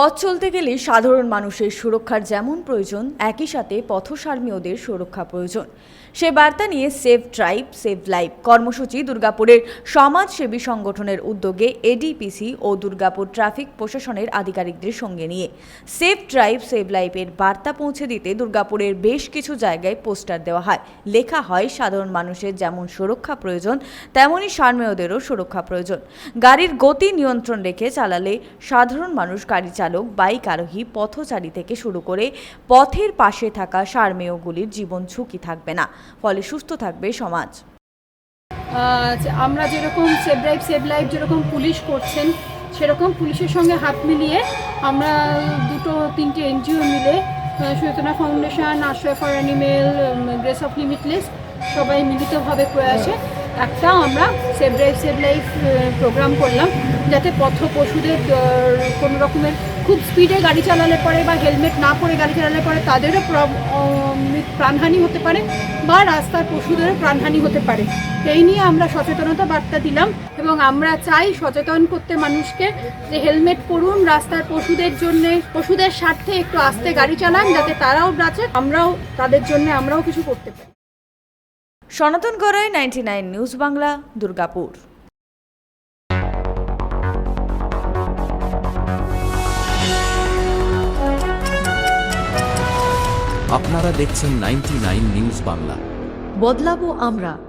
পথ চলতে গেলে সাধারণ মানুষের সুরক্ষার যেমন প্রয়োজন, একই সাথে পথসার্মীয়দের সুরক্ষা প্রয়োজন। সে বার্তা নিয়ে সেভ ট্রাইব সেভ লাইফ কর্মসূচি দুর্গাপুরের সমাজসেবী সংগঠনের উদ্যোগে এডিপিসি ও দুর্গাপুর ট্রাফিক প্রশাসনের আধিকারিকদের সঙ্গে নিয়ে সেভ ট্রাইব সেভ লাইফের বার্তা পৌঁছে দিতে দুর্গাপুরের বেশ কিছু জায়গায় পোস্টার দেওয়া হয়। লেখা হয়, সাধারণ মানুষের যেমন সুরক্ষা প্রয়োজন তেমনই সার্মেয়দেরও সুরক্ষা প্রয়োজন। গাড়ির গতি নিয়ন্ত্রণ রেখে চালালে সাধারণ মানুষ গাড়ি চালক, বাইক আরোহী, পথচারী থেকে শুরু করে পথের পাশে থাকা সারমেয়গুলির জীবন ঝুঁকি থাকবে না। ফলে সুস্থ থাকবে সমাজ। আমরা যেরকম সেভ ড্রাইভ সেভ লাইফ যেরকম পুলিশ করছেন, সেরকম পুলিশের সঙ্গে হাত মিলিয়ে আমরা দুটো, তিনটে এনজিও মিলে Suchetana foundation, Ashray for animal grace of limitless সবাই মিলিতভাবে প্রয়াসে একটা আমরা save drive save life program করলাম, যাতে পথ পশুদের কোনো রকমের খুব স্পিডে গাড়ি চালালে পরে বা হেলমেট না পরে গাড়ি চালালে পরে তাদেরও প্রাণহানি হতে পারে বা রাস্তার পশুদেরও প্রাণহানি হতে পারে। এই নিয়ে আমরা সচেতনতা বার্তা দিলাম এবং আমরা চাই সচেতন করতে মানুষকে যে হেলমেট পরুন, রাস্তার পশুদের জন্য, পশুদের স্বার্থে একটু আস্তে গাড়ি চালান, যাতে তারাও বাঁচে, আমরাও, তাদের জন্য আমরাও কিছু করতে পারি। Sanatan Garai ninety nine news Bangla Durgapur. আপনারা দেখছেন নাইনটি নিউজ বাংলা। বদলাবো আমরা।